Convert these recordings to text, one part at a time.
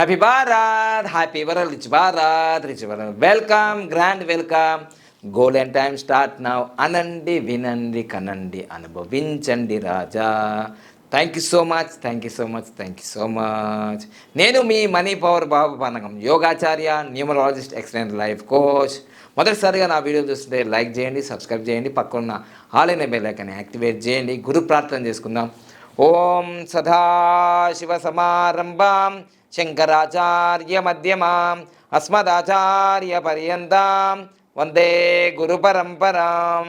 Happy Bharat happy world rich Bharat rich world welcome grand welcome golden time start now అనండి వినండి కనండి అనుభవించండి రాజా thank you so much thank you so much thank you so much నేను మీ money power Babu పనకం యోగాచార్య numerologist excellent life coach మొదటిసారిగా నా వీడియో చూస్తుంటే లైక్ చేయండి సబ్స్క్రైబ్ చేయండి పక్కన ఆల్ ఇన్ బెల్ యాక్టివేట్ చేయండి గురు ప్రార్థన చేసుకుందాం ఓం సదాశివ సమారంభాం शङ्कराचार्यमध्यमाम् अस्मदाचार्यपर्यन्ताम् వందే గురు పరంపరాం.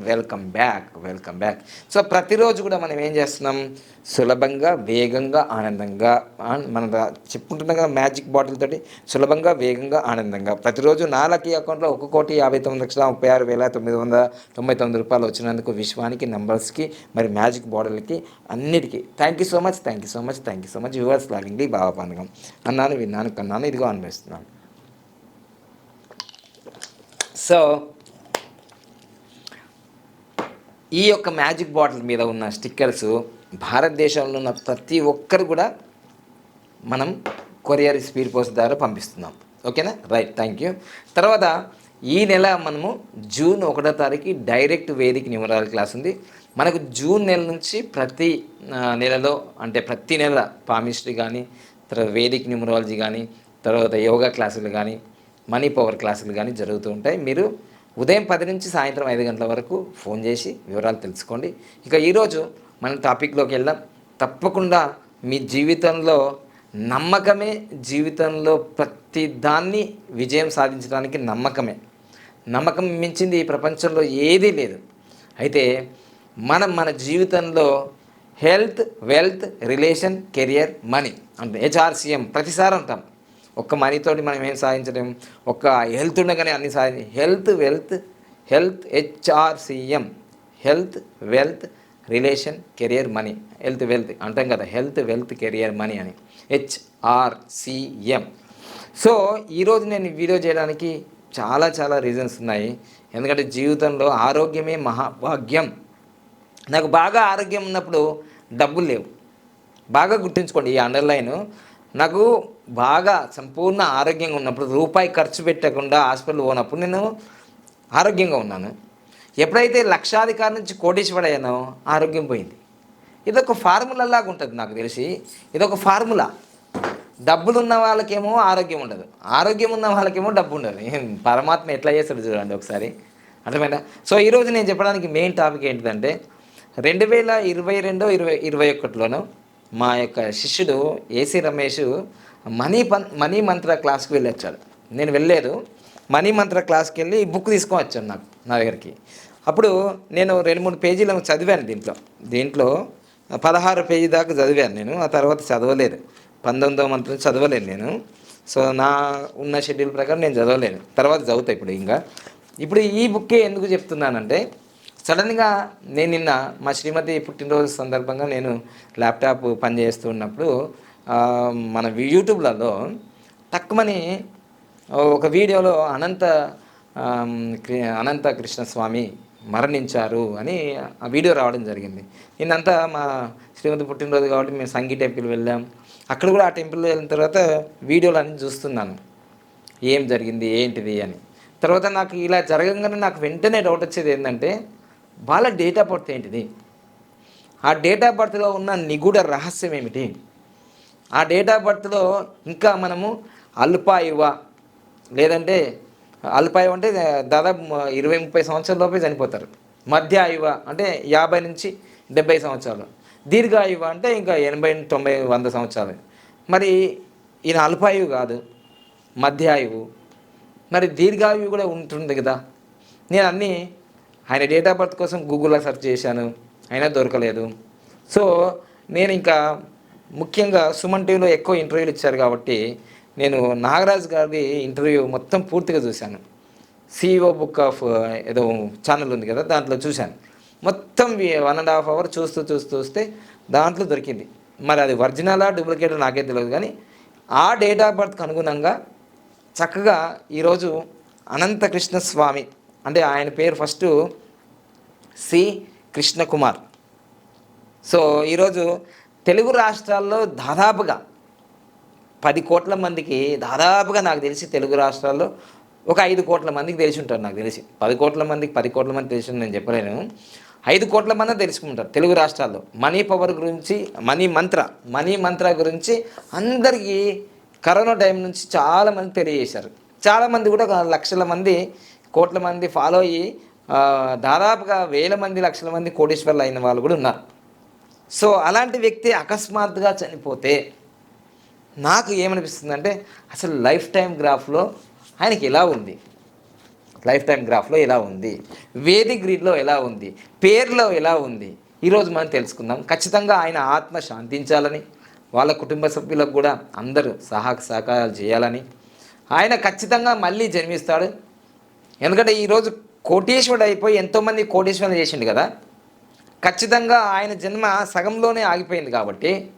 Welcome back welcome back so ప్రతిరోజు కూడా మనం ఏం చేస్తున్నాం? సులభంగా వేగంగా ఆనందంగా ఆ- మన చెప్పుకుంటున్నాం కదా మ్యాజిక్ బాటిల్ తోటి సులభంగా వేగంగా ఆనందంగా. ప్రతిరోజు నా లక్కీ అకౌంట్లో ఒక కోటి యాభై తొమ్మిది లక్షల ముప్పై ఆరు వేల తొమ్మిది వందల తొంభై తొమ్మిది రూపాయలు వచ్చినందుకు విశ్వానికి నెంబర్స్కి మరి మ్యాజిక్ బాటిల్కి అన్నిటికీ. Thank you so much thank you so much thank you so much yours loving Baba పండుగం అన్నాను విన్నాను కన్నాను ఇదిగో అనిపిస్తున్నాను. సో ఈ యొక్క మ్యాజిక్ బాటిల్ మీద ఉన్న స్టిక్కర్స్ భారతదేశంలో ఉన్న ప్రతి ఒక్కరు కూడా మనం కొరియర్ స్పీడ్ పోస్ట్ ద్వారా పంపిస్తున్నాం. ఓకేనా? Right thank you. తర్వాత ఈ నెల మనము జూన్ ఒకటో తారీఖు డైరెక్ట్ వేదిక న్యూమరాల క్లాస్ ఉంది. మనకు జూన్ నెల నుంచి ప్రతి నెలలో అంటే ప్రతి నెల పామిస్ట్రీ కానీ తర్వాత వేదిక న్యూమరాలజీ కానీ తర్వాత యోగా క్లాసులు కానీ మనీ పవర్ క్లాసులు కానీ జరుగుతూ ఉంటాయి. మీరు ఉదయం పది నుంచి సాయంత్రం ఐదు గంటల వరకు ఫోన్ చేసి వివరాలు తెలుసుకోండి. ఇక ఈరోజు మనం టాపిక్లోకి వెళ్దాం. తప్పకుండా మీ జీవితంలో నమ్మకమే జీవితంలో ప్రతి దాన్ని విజయం సాధించడానికి నమ్మకమే. నమ్మకం మించింది ఈ ప్రపంచంలో ఏదీ లేదు. అయితే మనం మన జీవితంలో health wealth relation career money అంటే హెచ్ఆర్సీఎం ప్రతిసారి అంటాం. ఒక్క మనీతోటి మనం ఏం సాధించలేం. ఒక్క హెల్త్ ఉండగానే అన్ని సాధి health wealth health HRCM health wealth relation career money health wealth అంటాం కదా. హెల్త్ వెల్త్ కెరియర్ మనీ అని. హెచ్ఆర్సీఎం సో ఈరోజు నేను వీడియో చేయడానికి చాలా చాలా రీజన్స్ ఉన్నాయి. ఎందుకంటే జీవితంలో ఆరోగ్యమే మహాభాగ్యం. నాకు బాగా ఆరోగ్యం ఉన్నప్పుడు డబ్బులు లేవు. బాగా గుర్తుంచుకోండి ఈ అండర్లైన్ నాకు బాగా సంపూర్ణ ఆరోగ్యంగా ఉన్నప్పుడు రూపాయి ఖర్చు పెట్టకుండా హాస్పిటల్ పోనప్పుడు నేను ఆరోగ్యంగా ఉన్నాను. ఎప్పుడైతే లక్షాధికారి నుంచి కోటీశ్వర అయ్యానో ఆరోగ్యం పోయింది. ఇదొక ఫార్ములా లాగా ఉంటుంది నాకు తెలిసి. ఇదొక ఫార్ములా. డబ్బులు ఉన్న వాళ్ళకేమో ఆరోగ్యం ఉండదు. ఆరోగ్యం ఉన్న వాళ్ళకేమో డబ్బు ఉండదు. పరమాత్మ ఎట్లా చేస్తాడు చూడండి ఒకసారి. అర్థమైనా సో ఈరోజు నేను చెప్పడానికి మెయిన్ టాపిక్ ఏంటిదంటే రెండు వేల ఇరవై రెండో ఇరవై ఇరవై ఒకటిలోనూ మా యొక్క శిష్యుడు ఏసీ రమేష్ మనీ పన్ మనీ మంత్ర క్లాస్కి వెళ్ళి వచ్చాడు నేను వెళ్ళలేదు. మనీ మంత్ర క్లాస్కి వెళ్ళి ఈ బుక్ తీసుకొని వచ్చాను నాకు నా దగ్గరికి. అప్పుడు నేను రెండు మూడు పేజీలు చదివాను దీంట్లో. దీంట్లో పదహారు పేజీ దాకా చదివాను నేను ఆ తర్వాత చదవలేదు. పంతొమ్మిదో మంత్రం చదవలేను నేను. సో నా ఉన్న షెడ్యూల్ ప్రకారం నేను చదవలేను. తర్వాత చదువుతా ఇప్పుడు ఇంకా. ఇప్పుడు ఈ బుక్కే ఎందుకు చెప్తున్నానంటే సడన్గా నేను నిన్న మా శ్రీమతి పుట్టినరోజు సందర్భంగా నేను ల్యాప్టాప్ పనిచేస్తూ ఉన్నప్పుడు మన యూట్యూబ్లలో తక్కువని ఒక వీడియోలో అనంత అనంత కృష్ణస్వామి మరణించారు అని ఆ వీడియో రావడం జరిగింది. నిన్నంతా మా శ్రీమతి పుట్టినరోజు కాబట్టి మేము సంగీ టెంపుల్ వెళ్ళాం. అక్కడ కూడా ఆ టెంపుల్ వెళ్ళిన తర్వాత వీడియోలు అన్నీ చూస్తున్నాను. ఏం జరిగింది ఏంటిది అని. తర్వాత నాకు ఇలా జరగంగానే నాకు వెంటనే డౌట్ వచ్చేది ఏంటంటే వాళ్ళ డేట్ ఆఫ్ బర్త్ ఏంటిది? ఆ డేట్ ఆఫ్ బర్త్లో ఉన్న నిగూఢ రహస్యం ఏమిటి? ఆ డేట్ ఆఫ్ బర్త్లో ఇంకా మనము అల్పాయువ లేదంటే అల్పాయువ అంటే దాదాపు ఇరవై ముప్పై సంవత్సరాల లోపే చనిపోతారు. మధ్య ఆయువ అంటే యాభై నుంచి డెబ్బై సంవత్సరాలు. దీర్ఘాయువ అంటే ఇంకా ఎనభై తొంభై వంద సంవత్సరాలు. మరి ఈయన అల్పాయువు కాదు మధ్యాయువు. మరి దీర్ఘాయువు కూడా ఉంటుంది కదా. నేను అన్నీ ఆయన డేట్ ఆఫ్ బర్త్ కోసం గూగుల్లో సెర్చ్ చేశాను. అయినా దొరకలేదు. సో నేను ఇంకా ముఖ్యంగా సుమన్ టీవీలో ఎక్కువ ఇంటర్వ్యూలు ఇచ్చారు కాబట్టి నేను నాగరాజ్ గారి ఇంటర్వ్యూ మొత్తం పూర్తిగా చూశాను. సిఇఓ బుక్ ఆఫ్ ఏదో ఛానల్ ఉంది కదా దాంట్లో చూశాను. మొత్తం వన్ అండ్ హాఫ్ అవర్ చూస్తూ చూస్తూ వస్తే దాంట్లో దొరికింది. మరి అది ఒరిజినలా డూప్లికేట్ నాకే తెలియదు కానీ ఆ డేట్ ఆఫ్ బర్త్కి అనుగుణంగా చక్కగా ఈరోజు అనంతకృష్ణ స్వామి అంటే ఆయన పేరు ఫస్ట్ సి. కృష్ణకుమార్. సో ఈరోజు తెలుగు రాష్ట్రాల్లో దాదాపుగా పది కోట్ల మందికి దాదాపుగా నాకు తెలిసి తెలుగు రాష్ట్రాల్లో ఒక ఐదు కోట్ల మందికి తెలిసి ఉంటారు నాకు తెలిసి. పది కోట్ల మందికి పది కోట్ల మంది తెలిసి నేను చెప్పలేను. ఐదు కోట్ల మంది తెలుసుకుంటారు తెలుగు రాష్ట్రాల్లో. మనీ పవర్ గురించి మనీ మంత్ర మనీ మంత్ర గురించి అందరికీ కరోనా టైం నుంచి చాలామంది తెలియజేశారు. చాలామంది కూడా ఒక లక్షల మంది కోట్ల మంది ఫాలో అయ్యి దాదాపుగా వేల మంది లక్షల మంది కోటీశ్వర్లు అయిన వాళ్ళు కూడా ఉన్నారు. సో అలాంటి వ్యక్తి అకస్మాత్తుగా చనిపోతే నాకు ఏమనిపిస్తుందంటే అసలు లైఫ్ టైం గ్రాఫ్లో ఆయనకి ఎలా ఉంది? లైఫ్ టైం గ్రాఫ్లో ఎలా ఉంది? వేది గ్రీడ్లో ఎలా ఉంది? పేర్లో ఎలా ఉంది? ఈరోజు మనం తెలుసుకుందాం. ఖచ్చితంగా ఆయన ఆత్మ శాంతించాలని వాళ్ళ కుటుంబ సభ్యులకు కూడా అందరూ సహా సహకారాలు చేయాలని. ఆయన ఖచ్చితంగా మళ్ళీ జన్మిస్తాడు. ఎందుకంటే ఈరోజు కోటీశ్వరుడు అయిపోయి ఎంతోమంది కోటీశ్వరులు చేసిండు కదా? ఖచ్చితంగా ఆయన జన్మ సగంలోనే ఆగిపోయింది కాబట్టి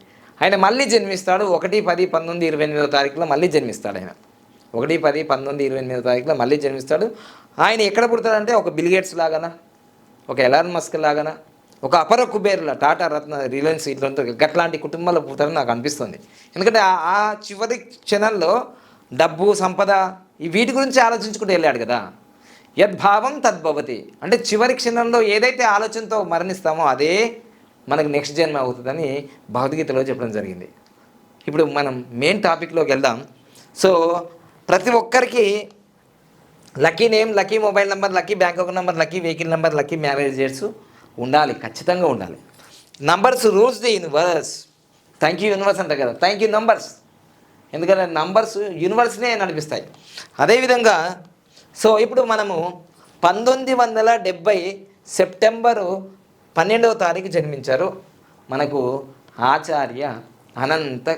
ఆయన మళ్ళీ జన్మిస్తాడు. ఒకటి పది పంతొమ్మిది ఇరవై ఎనిమిదో తారీఖులో మళ్ళీ జన్మిస్తాడు ఆయన. ఒకటి పది పంతొమ్మిది ఇరవై ఎనిమిదో తారీఖులో మళ్ళీ జన్మిస్తాడు. ఆయన ఎక్కడ పుడతాడంటే ఒక బిల్గేట్స్ లాగానా? ఒక ఎలాన్ మస్క్ లాగానా? ఒక అపర కుబేర్ల టాటా రత్న రిలయన్స్ ఇట్లంతా గట్లాంటి కుటుంబాల్లో పుడతారని నాకు అనిపిస్తుంది. ఎందుకంటే ఆ- ఆ చివరి క్షణంలో డబ్బు సంపద ఈ వీటి గురించి ఆలోచించుకుంటూ వెళ్ళాడు కదా. యద్భావం తద్భవతి. అంటే చివరి క్షణంలో ఏదైతే ఆలోచనతో మరణిస్తామో అదే మనకు నెక్స్ట్ జన్మ అవుతుందని భగవద్గీతలో చెప్పడం జరిగింది. ఇప్పుడు మనం మెయిన్ టాపిక్లోకి వెళ్దాం. సో ప్రతి ఒక్కరికి lucky name lucky mobile number lucky bank account number lucky vehicle number lucky marriage dates ఉండాలి ఖచ్చితంగా ఉండాలి. Numbers rules the universe thank you universe అంటారు కదా. థ్యాంక్ యూ నంబర్స్ ఎందుకంటే నంబర్స్ యూనివర్స్నే నడిపిస్తాయి. అదేవిధంగా సో ఇప్పుడు మనము పంతొమ్మిది వందల డెబ్భై సెప్టెంబరు పన్నెండవ తారీఖు జన్మించారు మనకు ఆచార్య అనంత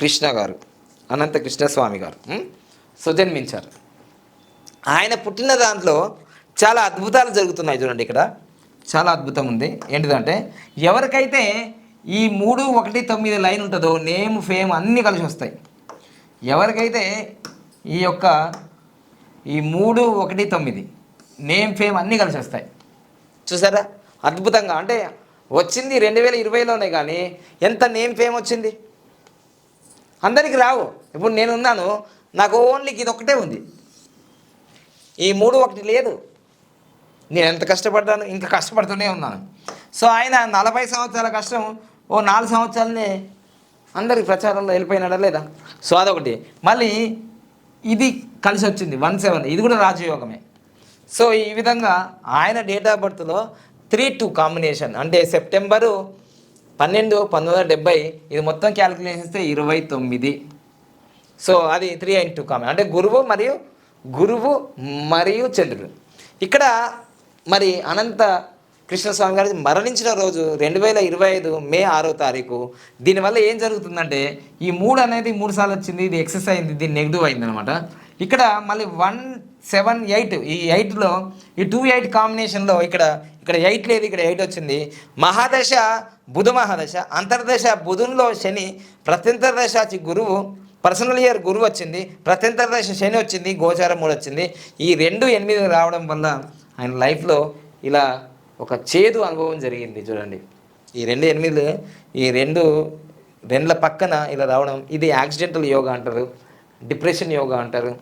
కృష్ణ గారు అనంత కృష్ణస్వామి గారు సో జన్మించారు. ఆయన పుట్టిన దాంట్లో చాలా అద్భుతాలు జరుగుతున్నాయి చూడండి ఇక్కడ. చాలా అద్భుతం ఉంది. ఏంటిదంటే ఎవరికైతే ఈ మూడు ఒకటి తొమ్మిది లైన్ ఉంటుందో నేమ్ ఫేమ్ అన్నీ కలిసి వస్తాయి. ఎవరికైతే ఈ యొక్క ఈ మూడు ఒకటి తొమ్మిది. నేమ్ ఫేమ్ అన్నీ కలిసి వస్తాయి. చూసారా? అద్భుతంగా. అంటే వచ్చింది రెండు వేల ఇరవైలోనే కానీ ఎంత నేమ్ ఫేమ్ వచ్చింది? అందరికి రావు. ఇప్పుడు నేనున్నాను నాకు ఓన్లీ ఇది ఒకటే ఉంది. ఈ మూడు ఒకటి లేదు. నేను ఎంత కష్టపడ్డాను? ఇంకా కష్టపడుతూనే ఉన్నాను. సో ఆయన నలభై సంవత్సరాల కష్టం ఓ నాలుగు సంవత్సరాలనే అందరికి ప్రచారంలో వెళ్ళిపోయినాడా లేదా? సో అదొకటి. మళ్ళీ ఇది కలిసి వచ్చింది వన్ సెవెన్ ఇది కూడా రాజయోగమే. సో ఈ విధంగా ఆయన డేట్ ఆఫ్ బర్త్లో త్రీ టూ కాంబినేషన్ అంటే సెప్టెంబరు పన్నెండు పంతొమ్మిది వందల డెబ్బై ఇది మొత్తం క్యాలిక్యులేషన్ చేస్తే ఇరవై తొమ్మిది. సో అది త్రీ అండ్ టూ కామన్ అంటే గురువు మరియు గురువు మరియు చంద్రుడు. ఇక్కడ మరి అనంత కృష్ణస్వామి గారి మరణించిన రోజు రెండు వేల ఇరవై ఐదు మే ఆరో తారీఖు. దీనివల్ల ఏం జరుగుతుందంటే ఈ మూడు అనేది మూడు సార్లు వచ్చింది ఇది ఎక్సెస్ అయింది ఇది నెగిటివ్ అయింది అనమాట ఇక్కడ మళ్ళీ వన్ సెవెన్ ఎయిట్ ఈ ఎయిట్లో ఈ టూ ఎయిట్ కాంబినేషన్లో ఇక్కడ ఇక్కడ ఎయిట్ లేదు ఇక్కడ ఎయిట్ వచ్చింది. మహాదశ బుధ మహాదశ అంతర్దశ బుధునిలో శని ప్రత్యంతర గురువు పర్సనల్ ఇయర్ గురువు వచ్చింది ప్రత్యంతర్దశ శని వచ్చింది గోచారం మూడు వచ్చింది. ఈ రెండు ఎనిమిది రావడం వల్ల ఆయన లైఫ్లో ఇలా ఒక చేదు అనుభవం జరిగింది చూడండి. ఈ రెండు ఎనిమిది ఈ రెండు రెండ్ల పక్కన ఇలా రావడం ఇది యాక్సిడెంటల్ యోగా అంటారు డిప్రెషన్ యోగా అంటారు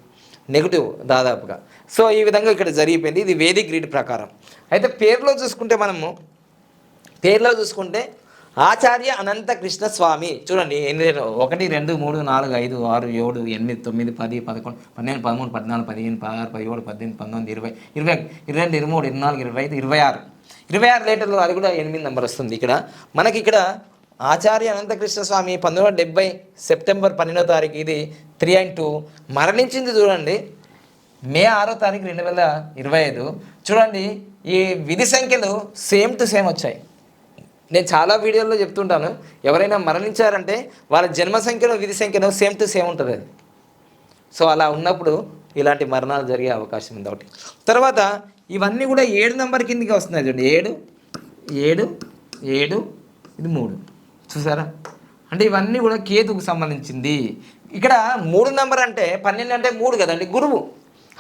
నెగిటివ్ దాదాపుగా. సో ఈ విధంగా ఇక్కడ జరిగిపోయింది ఇది వేదిక్ గ్రీడ్ ప్రకారం. అయితే పేరులో చూసుకుంటే మనము పేరులో చూసుకుంటే ఆచార్య అనంత కృష్ణ స్వామి. చూడండి ఎనిమిది ఒకటి రెండు మూడు నాలుగు ఐదు ఆరు ఏడు ఎనిమిది తొమ్మిది పది పదకొండు పన్నెండు పదమూడు పద్నాలుగు పదిహేను పదహారు పదిహేడు పద్దెనిమిది పంతొమ్మిది ఇరవై ఇరవై ఇరవై రెండు ఇరవై మూడు ఇరవై నాలుగు ఇరవై ఐదు ఇరవై ఆరు. ఇరవై ఆరు లీటర్లు అది కూడా ఎనిమిది నెంబర్ వస్తుంది ఇక్కడ. మనకి ఇక్కడ ఆచార్య అనంతకృష్ణ స్వామి పంతొమ్మిది వందల డెబ్బై సెప్టెంబర్ పన్నెండో తారీఖు ఇది త్రీ అండ్ టూ. మరణించింది చూడండి. మే ఆరో తారీఖు రెండు వేల ఇరవై ఐదు. చూడండి ఈ విధి సంఖ్యలు సేమ్ టు సేమ్ వచ్చాయి. నేను చాలా వీడియోల్లో చెప్తుంటాను ఎవరైనా మరణించారంటే వాళ్ళ జన్మ సంఖ్యలో విధి సంఖ్యలో సేమ్ టు సేమ్ ఉంటుంది అది. సో అలా ఉన్నప్పుడు ఇలాంటి మరణాలు జరిగే అవకాశం ఉంది ఒకటి. తర్వాత ఇవన్నీ కూడా ఏడు నెంబర్ కిందకి వస్తున్నాయి చూడండి. ఏడు ఏడు ఏడు ఇది మూడు. చూసారా? అంటే ఇవన్నీ కూడా కేతుకు సంబంధించింది. ఇక్కడ మూడు నెంబర్ అంటే పన్నెండు అంటే మూడు కదండి గురువు.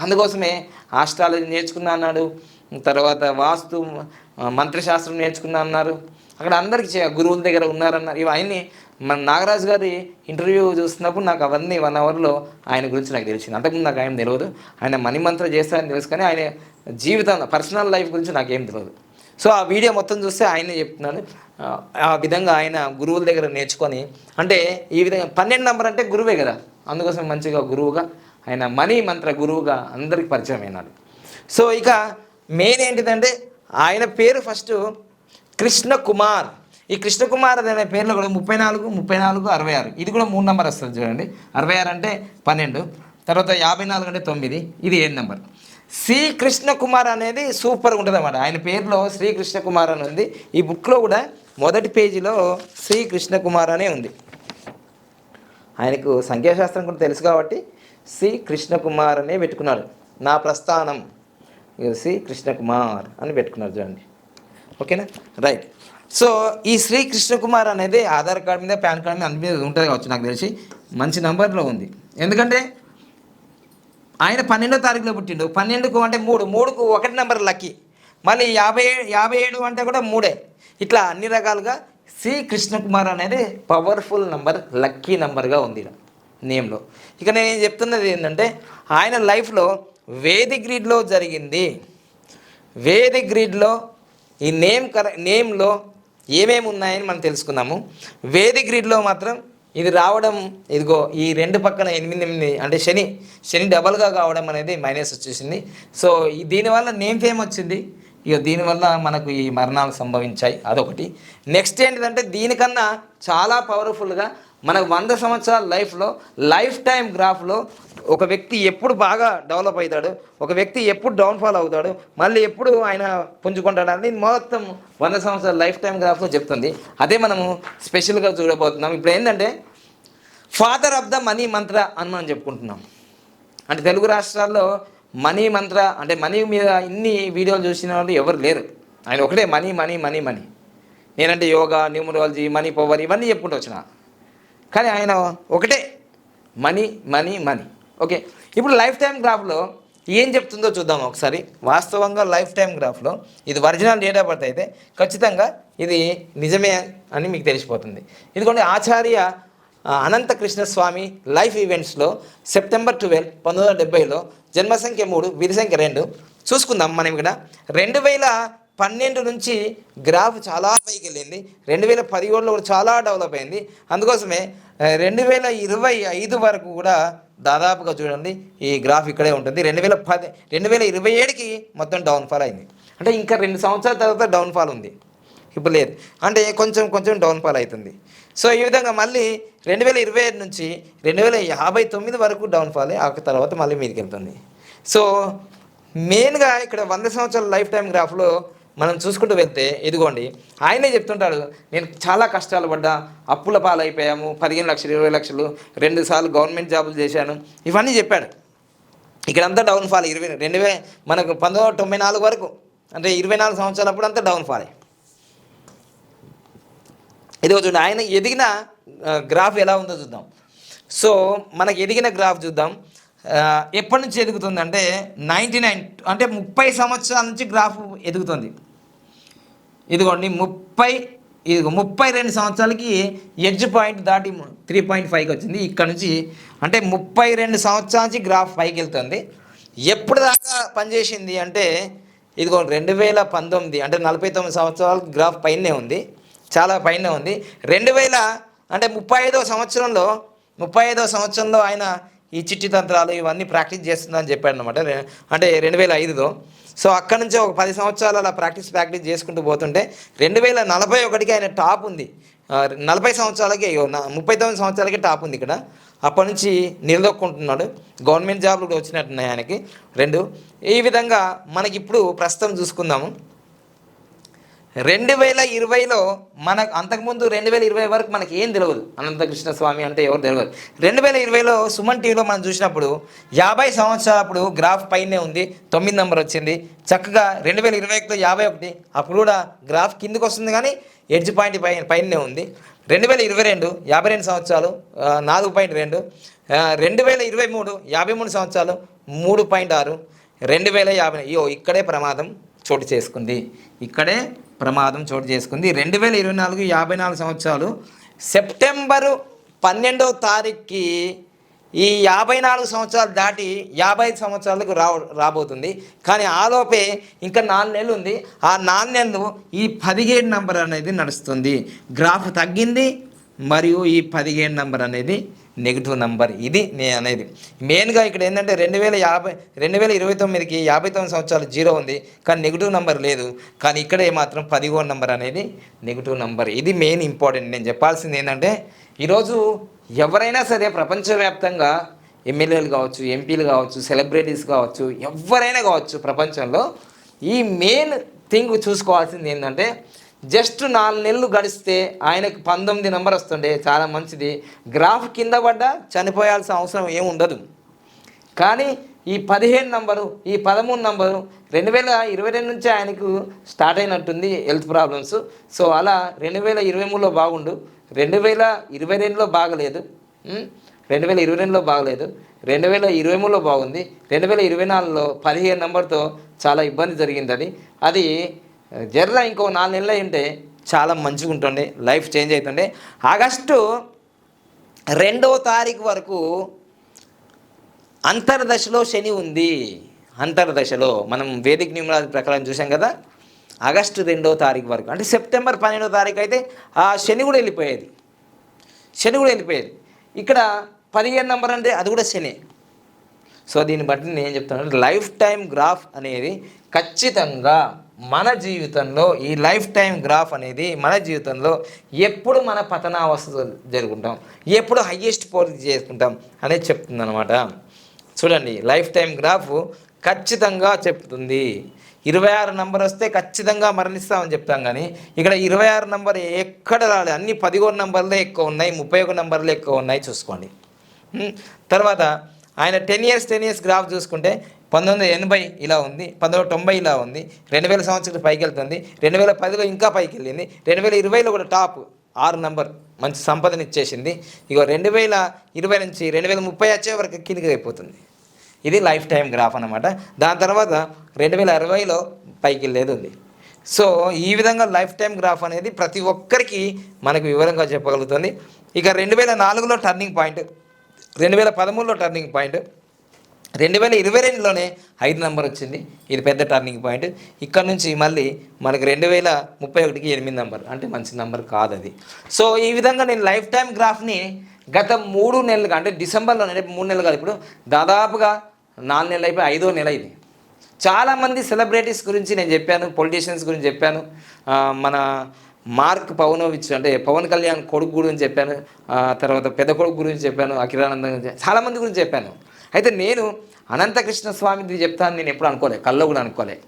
అందుకోసమే ఆస్ట్రాలజీ నేర్చుకున్నా అన్నాడు తర్వాత వాస్తు మంత్రశాస్త్రం నేర్చుకున్నా అన్నారు. అక్కడ అందరికి చే- గురువుల దగ్గర ఉన్నారన్నారు. ఇవన్నీ మన నాగరాజు గారి ఇంటర్వ్యూ చూస్తున్నప్పుడు నాకు అవన్నీ వన్ అవర్లో ఆయన గురించి నాకు తెలిసింది. అంతకుముందు నాకు ఆయన తెలియదు ఆయన మనీ మంత్రం చేస్తారని తెలుసు కానీ ఆయన జీవితం పర్సనల్ లైఫ్ గురించి నాకేం తెలియదు సో ఆ వీడియో మొత్తం చూస్తే ఆయనే చెప్తున్నాడు. ఆ, విధంగా ఆయన గురువుల దగ్గర నేర్చుకొని అంటే ఈ విధంగా పన్నెండు నంబర్ అంటే గురువే కదా. అందుకోసం మంచిగా గురువుగా ఆయన మనీ మంత్ర గురువుగా అందరికి పరిచయం అయినాడు. సో ఇక మెయిన్ ఏంటిదంటే ఆయన పేరు ఫస్ట్ కృష్ణ కుమార్ ఈ కృష్ణ కుమార్ అనే పేర్లు కూడా ముప్పై నాలుగు ముప్పై నాలుగు అరవై ఆరు. ఇది కూడా మూడు నెంబర్ వస్తుంది చూడండి. అరవై ఆరు అంటే పన్నెండు తర్వాత యాభై నాలుగు అంటే తొమ్మిది ఇది ఏడు నెంబర్ శ్రీ కృష్ణ కుమార్ అనేది సూపర్గా ఉంటుంది అన్నమాట. ఆయన పేరులో శ్రీ కృష్ణ కుమార్ అని ఉంది. ఈ బుక్లో కూడా మొదటి పేజీలో శ్రీ కృష్ణ కుమార్ అనే ఉంది. ఆయనకు సంఖ్యాశాస్త్రం కూడా తెలుసు కాబట్టి శ్రీ కృష్ణ కుమార్ అనే పెట్టుకున్నాడు. నా ప్రస్థానం. శ్రీ కృష్ణ కుమార్ అని పెట్టుకున్నారు చూడండి. ఓకేనా? రైట్ సో ఈ శ్రీ కృష్ణ కుమార్ అనేది ఆధార్ కార్డు మీద పాన్ కార్డు మీద అన్ని మీద ఉంటుంది కావచ్చు నాకు తెలిసి. మంచి నంబర్లో ఉంది. ఎందుకంటే ఆయన పన్నెండో తారీఖులో పుట్టిండు. పన్నెండుకు అంటే మూడు. మూడుకు ఒకటి నెంబర్ లక్కీ మళ్ళీ యాభై యాభై ఏడు అంటే కూడా మూడే. ఇట్లా అన్ని రకాలుగా సి కృష్ణకుమార్ అనేది పవర్ఫుల్ నంబర్ లక్కీ నంబర్గా ఉంది నేమ్లో. ఇక నేను చెప్తున్నది ఏంటంటే ఆయన లైఫ్లో వేది గ్రీడ్లో జరిగింది. వేది గ్రీడ్లో ఈ నేమ్ కర నేమ్లో ఏమేమి ఉన్నాయని మనం తెలుసుకుందాము. వేది గ్రీడ్లో మాత్రం ఇది రావడం ఇదిగో ఈ రెండు పక్కన ఎనిమిది ఎనిమిది అంటే శని శని డబల్గా కావడం అనేది మైనస్ వచ్చేసింది. సో ఈ దీనివల్ల నేమ్ ఫేమ్ వచ్చింది. ఇక దీనివల్ల మనకు ఈ మరణాలు సంభవించాయి. అదొకటి. నెక్స్ట్ ఏంటిదంటే దీనికన్నా చాలా పవర్ఫుల్గా మనకు వంద సంవత్సరాల లైఫ్లో లైఫ్ టైం గ్రాఫ్లో ఒక వ్యక్తి ఎప్పుడు బాగా డెవలప్ అవుతాడు ఒక వ్యక్తి ఎప్పుడు డౌన్ఫాల్ అవుతాడు మళ్ళీ ఎప్పుడు ఆయన పుంజుకుంటాడు అనేది మొత్తం వంద సంవత్సరాల లైఫ్ టైం గ్రాఫ్లో చెప్తుంది. అదే మనము స్పెషల్గా చూడబోతున్నాం. ఇప్పుడు ఏంటంటే ఫాదర్ ఆఫ్ ద మనీ మంత్ర అని మనం చెప్పుకుంటున్నాం. అంటే తెలుగు రాష్ట్రాల్లో మనీ మంత్ర అంటే మనీ మీద ఇన్ని వీడియోలు చూసిన వాళ్ళు ఎవరు లేరు. ఆయన ఒకటే మనీ మనీ మనీ మనీ. నేనంటే యోగా న్యూమరాలజీ మనీ పవర్ ఇవన్నీ చెప్పుకుంటూ వచ్చిన. కానీ ఆయన ఒకటే మనీ మనీ మనీ. ఓకే. ఇప్పుడు లైఫ్ టైం గ్రాఫ్లో ఏం చెప్తుందో చూద్దాం ఒకసారి. వాస్తవంగా లైఫ్ టైం గ్రాఫ్లో ఇది ఒరిజినల్ డేట్ ఆఫ్ బర్త్ అయితే ఖచ్చితంగా ఇది నిజమే అని మీకు తెలిసిపోతుంది. ఇదిగోండి ఆచార్య అనంతకృష్ణ అనంత స్వామి లైఫ్ ఈవెంట్స్లో సెప్టెంబర్ ట్వెల్వ్ పంతొమ్మిది వందల డెబ్బైలో జన్మసంఖ్య మూడు వీరి సంఖ్య రెండు. చూసుకుందాం మనం ఇక్కడ. రెండు వేల పన్నెండు నుంచి గ్రాఫ్ చాలా పైకి వెళ్ళింది. రెండు వేల పదిహేడులో కూడా చాలా డెవలప్ అయింది. అందుకోసమే రెండు వేల ఇరవై ఐదు వరకు కూడా దాదాపుగా చూడండి ఈ గ్రాఫ్ ఇక్కడే ఉంటుంది. రెండు వేల పది రెండు వేల ఇరవై ఏడుకి మొత్తం డౌన్ఫాల్ అయింది. అంటే ఇంకా రెండు సంవత్సరాల తర్వాత డౌన్ఫాల్ ఉంది. ఇప్పుడు లేదు. అంటే కొంచెం కొంచెం డౌన్ఫాల్ అవుతుంది. సో ఈ విధంగా మళ్ళీ రెండు వేల ఇరవై ఏడు నుంచి రెండు వేల యాభై తొమ్మిది వరకు డౌన్ఫాల్ ఆ తర్వాత మళ్ళీ మీదకి వెళ్తుంది సో మెయిన్గా ఇక్కడ వంద సంవత్సరాల లైఫ్ టైం గ్రాఫ్లో మనం చూసుకుంటూ వెళ్తే ఇదిగోండి ఆయనే చెప్తుంటాడు నేను చాలా కష్టాలు పడ్డా అప్పుల పాలైపోయాము పదిహేను లక్షలు ఇరవై లక్షలు రెండు సార్లు గవర్నమెంట్ జాబులు చేశాను. ఇవన్నీ చెప్పాడు. ఇక్కడంతా డౌన్ఫాల్ ఇరవై రెండు వే మనకు పంతొమ్మిది వందల తొంభై నాలుగు వరకు అంటే ఇరవై నాలుగు సంవత్సరాలప్పుడు అంతా డౌన్ఫాలే. ఇది చూడండి ఆయన ఎదిగిన గ్రాఫ్ ఎలా ఉందో చూద్దాం. సో మనకి ఎదిగిన గ్రాఫ్ చూద్దాం. ఎప్పటి నుంచి ఎదుగుతుంది అంటే నైంటీ నైన్ అంటే ముప్పై సంవత్సరాల నుంచి గ్రాఫ్ ఎదుగుతుంది. ఇదిగోండి ముప్పై ఇదిగో ముప్పై రెండు సంవత్సరాలకి ఎడ్జ్ పాయింట్ దాటి త్రీ పాయింట్ ఫైవ్కి వచ్చింది. ఇక్కడ నుంచి అంటే ముప్పై రెండు సంవత్సరాల నుంచి గ్రాఫ్ పైకి వెళ్తుంది. ఎప్పుడు దాకా పనిచేసింది అంటే ఇదిగో రెండు వేల పంతొమ్మిది అంటే నలభై తొమ్మిది సంవత్సరాల గ్రాఫ్ పైనే ఉంది. చాలా పైన ఉంది. రెండు వేల అంటే ముప్పై ఐదో సంవత్సరంలో ముప్పై ఐదో సంవత్సరంలో ఆయన ఈ చిట్టి తంత్రాలు ఇవన్నీ ప్రాక్టీస్ చేస్తుందని చెప్పాడు అనమాట అంటే రెండు వేల ఐదులో సో అక్కడ నుంచి ఒక పది సంవత్సరాలు అలా ప్రాక్టీస్ ప్రాక్టీస్ చేసుకుంటూ పోతుంటే రెండు వేల నలభై ఒకటికి ఆయన టాప్ ఉంది. నలభై సంవత్సరాలకి అయ్యో, ముప్పై తొమ్మిది సంవత్సరాలకి టాప్ ఉంది ఇక్కడ. అప్పటి నుంచి నిలదొక్కుంటున్నాడు. గవర్నమెంట్ జాబ్లు కూడా వచ్చినట్టున్నాయి ఆయనకి. రెండు ఈ విధంగా మనకి ఇప్పుడు ప్రస్తుతం చూసుకుందాము. రెండు వేల ఇరవైలో మనకు అంతకుముందు రెండు వేల ఇరవై వరకు మనకి ఏం తెలియదు అనంతకృష్ణ స్వామి అంటే ఎవరు తెలియదు రెండు వేల ఇరవైలో సుమన్ టీవీలో మనం చూసినప్పుడు యాభై సంవత్సరాలప్పుడు గ్రాఫ్ పైనే ఉంది తొమ్మిది నెంబర్ వచ్చింది. చక్కగా రెండు వేల ఇరవై ఒకటిలో యాభై ఒకటి అప్పుడు కూడా గ్రాఫ్ కిందకి వస్తుంది కానీ ఎడ్జ్ పాయింట్ పై పైనే ఉంది. రెండు వేల ఇరవై రెండు యాభై రెండు సంవత్సరాలు నాలుగు పాయింట్ రెండు రెండు వేల ఇరవై మూడు యాభై మూడు సంవత్సరాలు మూడు పాయింట్ ఆరు రెండు వేల యాభై అయ్యో ఇక్కడే ప్రమాదం చోటు చేసుకుంది. ఇక్కడే ప్రమాదం చోటు చేసుకుంది. రెండు వేల ఇరవై నాలుగు యాభై నాలుగు సంవత్సరాలు సెప్టెంబరు పన్నెండవ తారీఖుకి ఈ యాభై నాలుగు సంవత్సరాలు దాటి యాభై ఐదు సంవత్సరాలకు రా రాబోతుంది. కానీ ఆలోపే ఇంకా నాలుగు నెలలు ఉంది. ఆ నాలుగు నెలలు ఈ పదిహేడు నంబర్ అనేది నడుస్తుంది. గ్రాఫ్ తగ్గింది మరియు ఈ పదిహేడు నంబర్ అనేది నెగిటివ్ నంబర్. ఇది నేను అనేది. మెయిన్గా ఇక్కడ ఏంటంటే రెండు వేల యాభై రెండు వేల ఇరవై తొమ్మిదికి యాభై తొమ్మిది సంవత్సరాలు జీరో ఉంది. కానీ నెగిటివ్ నంబర్ లేదు. కానీ ఇక్కడ ఏమాత్రం పదిహేడు నంబర్ అనేది నెగిటివ్ నంబర్. ఇది మెయిన్ ఇంపార్టెంట్. నేను చెప్పాల్సింది ఏంటంటే ఈరోజు ఎవరైనా సరే ప్రపంచవ్యాప్తంగా ఎమ్మెల్యేలు కావచ్చు ఎంపీలు కావచ్చు సెలబ్రిటీస్ కావచ్చు ఎవరైనా కావచ్చు ప్రపంచంలో ఈ మెయిన్ థింగ్ చూసుకోవాల్సింది ఏంటంటే జస్ట్ నాలుగు నెలలు గడిస్తే ఆయనకు పంతొమ్మిది నెంబర్ వస్తుండే చాలా మంచిది. గ్రాఫ్ కింద పడ్డా చనిపోయాల్సిన అవసరం ఏమి ఉండదు. కానీ ఈ పదిహేను నంబరు ఈ పదమూడు నంబరు రెండు వేల ఇరవై రెండు నుంచి ఆయనకు స్టార్ట్ అయినట్టుంది హెల్త్ ప్రాబ్లమ్స్. సో అలా రెండు వేల ఇరవై మూడులో బాగుండు. రెండు వేల ఇరవై రెండులో బాగలేదు. రెండు వేల ఇరవై రెండులో బాగలేదు. రెండు వేల ఇరవై మూడులో బాగుంది. రెండు వేల ఇరవై నాలుగులో పదిహేను నంబర్తో చాలా ఇబ్బంది జరిగింది అది అది జర్ర ఇంకో నాలుగు నెలలు ఉంటే చాలా మంచిగా ఉంటుండే లైఫ్ చేంజ్ అవుతుండే ఆగస్టు రెండవ తారీఖు వరకు అంతర్దశలో శని ఉంది. అంతర్దశలో మనం వేదిక న్యూమరాజు ప్రకారం చూసాం కదా. ఆగస్టు రెండవ తారీఖు వరకు అంటే సెప్టెంబర్ పన్నెండవ తారీఖు అయితే ఆ శని కూడా వెళ్ళిపోయేది. శని కూడా వెళ్ళిపోయేది. ఇక్కడ పదిహేను నెంబర్ అంటే అది కూడా శని. సో దీన్ని బట్టి నేను చెప్తాను లైఫ్ టైం గ్రాఫ్ అనేది ఖచ్చితంగా మన జీవితంలో ఈ లైఫ్ టైం గ్రాఫ్ అనేది మన జీవితంలో ఎప్పుడు మన పతనావస్థ జరుగుంటాం ఎప్పుడు హయ్యెస్ట్ పూర్తి చేసుకుంటాం అనేది చెప్తుందనమాట చూడండి లైఫ్ టైం గ్రాఫ్ ఖచ్చితంగా చెప్తుంది. ఇరవై ఆరు నంబర్ వస్తే ఖచ్చితంగా మరణిస్తామని చెప్తాం కానీ ఇక్కడ ఇరవై ఆరు నంబర్ ఎక్కడ రాలేదు అన్ని పదిహేను నంబర్లే ఎక్కువ ఉన్నాయి ముప్పై ఒక నంబర్లే ఎక్కువ ఉన్నాయి చూసుకోండి. తర్వాత ఆయన ten years ten years graph చూసుకుంటే పంతొమ్మిది వందల ఎనభై ఇలా ఉంది పంతొమ్మిది వందల తొంభై ఇలా ఉంది రెండు వేల సంవత్సరాలు పైకి వెళ్తుంది రెండు వేల పదిలో ఇంకా పైకి వెళ్ళింది రెండు వేల ఇరవైలో కూడా టాప్ ఆరు నంబర్ మంచి సంపదను ఇచ్చేసింది. ఇక రెండు వేల ఇరవై నుంచి రెండు వేల ముప్పై వచ్చే వరకు కిందికి అయిపోతుంది ఇది లైఫ్ టైం గ్రాఫ్ అనమాట దాని తర్వాత రెండు వేల అరవైలో పైకి వెళ్ళేది ఉంది. సో ఈ విధంగా లైఫ్ టైం గ్రాఫ్ అనేది ప్రతి ఒక్కరికి మనకు వివరంగా చెప్పగలుగుతుంది. ఇక రెండు వేల నాలుగులో టర్నింగ్ పాయింట్ రెండు వేల పదమూడులో టర్నింగ్ పాయింట్ రెండు వేల ఇరవై రెండులోనే ఐదు నెంబర్ వచ్చింది. ఇది పెద్ద టర్నింగ్ పాయింట్ ఇక్కడ నుంచి మళ్ళీ మనకు రెండు వేల ముప్పై ఒకటికి ఎనిమిది నెంబర్. అంటే మంచి నెంబర్ కాదు అది. సో ఈ విధంగా నేను లైఫ్ టైం గ్రాఫ్ని గత మూడు నెలలుగా అంటే డిసెంబర్లో అంటే మూడు నెలలు కాదు ఇప్పుడు దాదాపుగా నాలుగు నెలలు అయిపోయి ఐదో నెల ఇది. చాలామంది సెలబ్రిటీస్ గురించి నేను చెప్పాను పొలిటీషియన్స్ గురించి చెప్పాను మన మార్క్ పవనోవిచ్ అంటే పవన్ కళ్యాణ్ కొడుకు గురించి చెప్పాను తర్వాత పెద్ద కొడుకు గురించి చెప్పాను అఖిలానందం గురించి చాలామంది గురించి చెప్పాను. అయితే నేను అనంతకృష్ణ స్వామిది చెప్తాను నేను ఎప్పుడు అనుకోలే కల్లో కూడా అనుకోలే.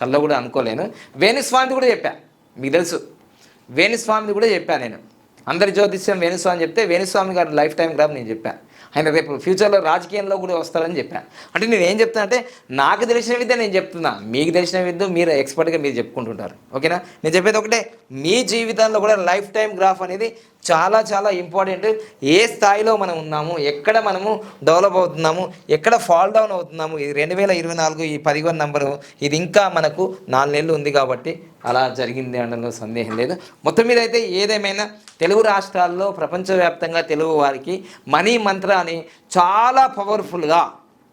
కల్లో కూడా అనుకోలేను. వేణుస్వామిది కూడా చెప్పా మీకు తెలుసు. వేణుస్వామిది కూడా చెప్పాను నేను. అందరి జ్యోతిష్యం వేణుస్వామి చెప్తే వేణుస్వామి గారి లైఫ్ టైం గ్రాఫ్ నేను చెప్పాను ఆయన రేపు ఫ్యూచర్లో రాజకీయంలో కూడా వస్తారని చెప్పాను అంటే నేను ఏం చెప్తాను అంటే నాకు తెలిసిన విద్య నేను చెప్తున్నా. మీకు తెలిసిన విద్య మీరు ఎక్స్పర్ట్గా మీరు చెప్పుకుంటుంటారు. ఓకేనా? నేను చెప్పేది ఒకటే మీ జీవితంలో కూడా లైఫ్ టైం గ్రాఫ్ అనేది చాలా చాలా ఇంపార్టెంట్ ఏ స్థాయిలో మనం ఉన్నాము ఎక్కడ మనము డెవలప్ అవుతున్నాము ఎక్కడ ఫాల్ డౌన్ అవుతున్నాము ఇది రెండు వేల ఇరవై నాలుగు ఈ పదిహేను నంబరు ఇది ఇంకా మనకు నాలుగు నెలలు ఉంది కాబట్టి అలా జరిగింది అనడంలో సందేహం లేదు. మొత్తం మీద అయితే ఏదేమైనా తెలుగు రాష్ట్రాల్లో ప్రపంచవ్యాప్తంగా తెలుగు వారికి మనీ మంత్ర అని చాలా పవర్ఫుల్గా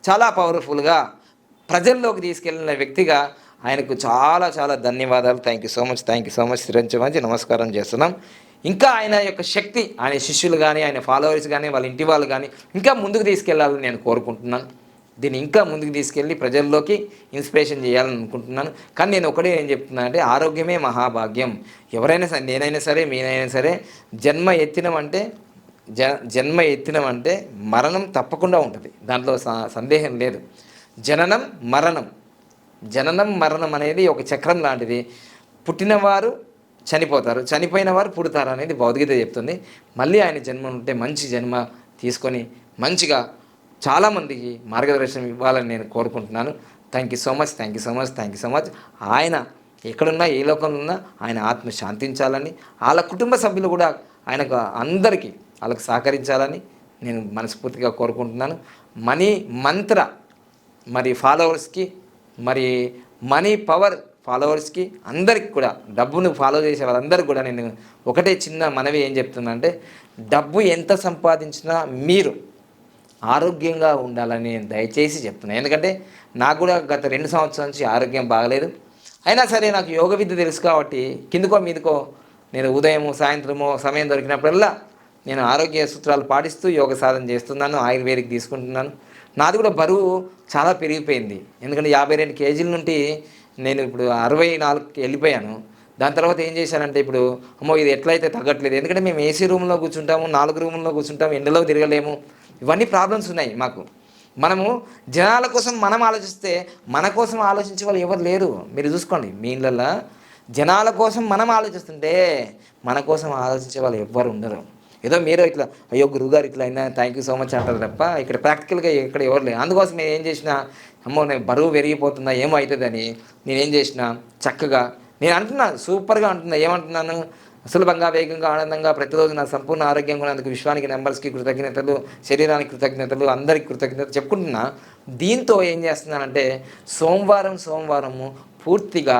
చాలా పవర్ఫుల్గా ప్రజల్లోకి తీసుకెళ్ళిన వ్యక్తిగా ఆయనకు చాలా చాలా ధన్యవాదాలు. Thank you so much thank you so much శ్రీరంచమంచి నమస్కారం చేస్తున్నాం. ఇంకా ఆయన యొక్క శక్తి ఆయన శిష్యులు కానీ ఆయన ఫాలోవర్స్ కానీ వాళ్ళ ఇంటి వాళ్ళు కానీ ఇంకా ముందుకు తీసుకెళ్ళాలని నేను కోరుకుంటున్నాను. దీన్ని ఇంకా ముందుకు తీసుకెళ్ళి ప్రజల్లోకి ఇన్స్పిరేషన్ చేయాలని అనుకుంటున్నాను. కానీ నేను ఒకటే ఏం చెప్తున్నాను అంటే ఆరోగ్యమే మహాభాగ్యం. ఎవరైనా సరే నేనైనా సరే మీనైనా సరే జన్మ ఎత్తినమంటే జ జన్మ ఎత్తినమంటే మరణం తప్పకుండా ఉంటుంది. దాంట్లో స- సందేహం లేదు. జననం మరణం. జననం మరణం అనేది ఒక చక్రం లాంటిది. పుట్టినవారు చనిపోతారు. చనిపోయిన వారు పుడతారు అనేది భౌతికత చెప్తుంది. మళ్ళీ ఆయన జన్మ ఉంటే మంచి జన్మ తీసుకొని మంచిగా చాలామందికి మార్గదర్శనం ఇవ్వాలని నేను కోరుకుంటున్నాను. Thank you so much thank you so much thank you so much ఆయన ఎక్కడున్నా ఏ లోకంలో ఉన్నా ఆయన ఆత్మ శాంతించాలని వాళ్ళ కుటుంబ సభ్యులు కూడా ఆయనకు అందరికీ వాళ్ళకు సహకరించాలని నేను మనస్ఫూర్తిగా కోరుకుంటున్నాను. మనీ మంత్ర మరి ఫాలోవర్స్కి మరి మనీ పవర్ ఫాలోవర్స్కి అందరికి కూడా డబ్బును ఫాలో చేసే వాళ్ళందరికీ కూడా నేను ఒకటే చిన్న మనవి ఏం చెప్తున్నా అంటే డబ్బు ఎంత సంపాదించినా మీరు ఆరోగ్యంగా ఉండాలని నేను దయచేసి చెప్తున్నాను ఎందుకంటే నాకు కూడా గత రెండు సంవత్సరాల నుంచి ఆరోగ్యం బాగలేదు. అయినా సరే నాకు యోగ విద్య తెలుసు కాబట్టి కిందకో మీదకో నేను ఉదయము సాయంత్రము సమయం దొరికినప్పుడల్లా నేను ఆరోగ్య సూత్రాలు పాటిస్తూ యోగ సాధన చేస్తున్నాను ఆయుర్వేదిక్ తీసుకుంటున్నాను. నాది కూడా బరువు చాలా పెరిగిపోయింది. ఎందుకంటే యాభై రెండు కేజీల నుండి నేను ఇప్పుడు అరవై నాలుగుకి వెళ్ళిపోయాను. దాని తర్వాత ఏం చేశానంటే ఇప్పుడు అమ్మో ఇది ఎట్లయితే తగ్గట్లేదు. ఎందుకంటే మేము ఏసీ రూమ్లో కూర్చుంటాము నాలుగు రూముల్లో కూర్చుంటాము ఎండలో తిరగలేము. ఇవన్నీ ప్రాబ్లమ్స్ ఉన్నాయి మాకు. మనము జనాల కోసం మనం ఆలోచిస్తే మన కోసం ఆలోచించే వాళ్ళు ఎవరు లేరు. మీరు చూసుకోండి మీ ఇళ్ళల్లో జనాల కోసం మనం ఆలోచిస్తుంటే మన కోసం ఆలోచించే వాళ్ళు ఎవ్వరు ఉండరు. ఏదో మీరు ఇట్లా అయ్యో గురువుగారు ఇట్లా అయినా థ్యాంక్ యూ సో మచ్ అంటారు తప్ప ఇక్కడ ప్రాక్టికల్గా ఇక్కడ ఎవరు లేరు. అందుకోసం నేను ఏం చేసిన అమ్మో నేను బరువు పెరిగిపోతుందా ఏమో అవుతుందని నేనేం చేసిన చక్కగా నేను అంటున్నా సూపర్గా అంటున్నా ఏమంటున్నాను? సులభంగా వేగంగా ఆనందంగా ప్రతిరోజు నా సంపూర్ణ ఆరోగ్యంగా ఉన్నందుకు విశ్వానికి నెంబర్స్కి కృతజ్ఞతలు శరీరానికి కృతజ్ఞతలు అందరికి కృతజ్ఞతలు చెప్పుకుంటున్నా. దీంతో ఏం చేస్తున్నానంటే సోమవారం సోమవారము పూర్తిగా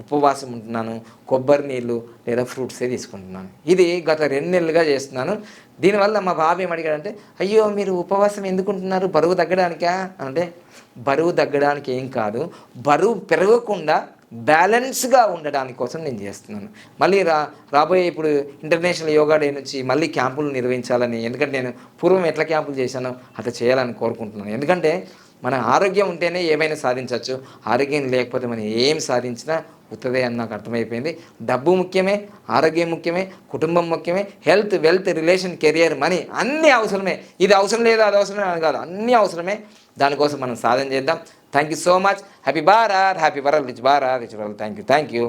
ఉపవాసం ఉంటున్నాను కొబ్బరి నీళ్ళు లేదా ఫ్రూట్సే తీసుకుంటున్నాను. ఇది గత రెండు నెలలుగా చేస్తున్నాను. దీనివల్ల మా బాబు ఏం అడిగాడంటే అయ్యో మీరు ఉపవాసం ఎందుకుంటున్నారు బరువు తగ్గడానికా? అంటే బరువు తగ్గడానికి ఏం కాదు. బరువు పెరగకుండా బ్యాలెన్స్గా ఉండడానికి కోసం నేను చేస్తున్నాను. మళ్ళీ రా రాబోయే ఇప్పుడు ఇంటర్నేషనల్ యోగా డే నుంచి మళ్ళీ క్యాంపులు నిర్వహించాలని ఎందుకంటే నేను పూర్వం ఎట్లా క్యాంపులు చేశానో అట్లా చేయాలని కోరుకుంటున్నాను. ఎందుకంటే మన ఆరోగ్యం ఉంటేనే ఏమైనా సాధించవచ్చు. ఆరోగ్యం లేకపోతే మనం ఏం సాధించినా ఉత్తదే అని నాకు అర్థమైపోయింది. డబ్బు ముఖ్యమే ఆరోగ్యం ముఖ్యమే కుటుంబం ముఖ్యమే health wealth relation career money అన్నీ అవసరమే. ఇది అవసరం లేదు అది అవసరమే అని కాదు. అన్నీ అవసరమే. దానికోసం మనం సాధన చేద్దాం. Thank you so much happy బారార్ happy world rich బారార్ rich world thank you thank you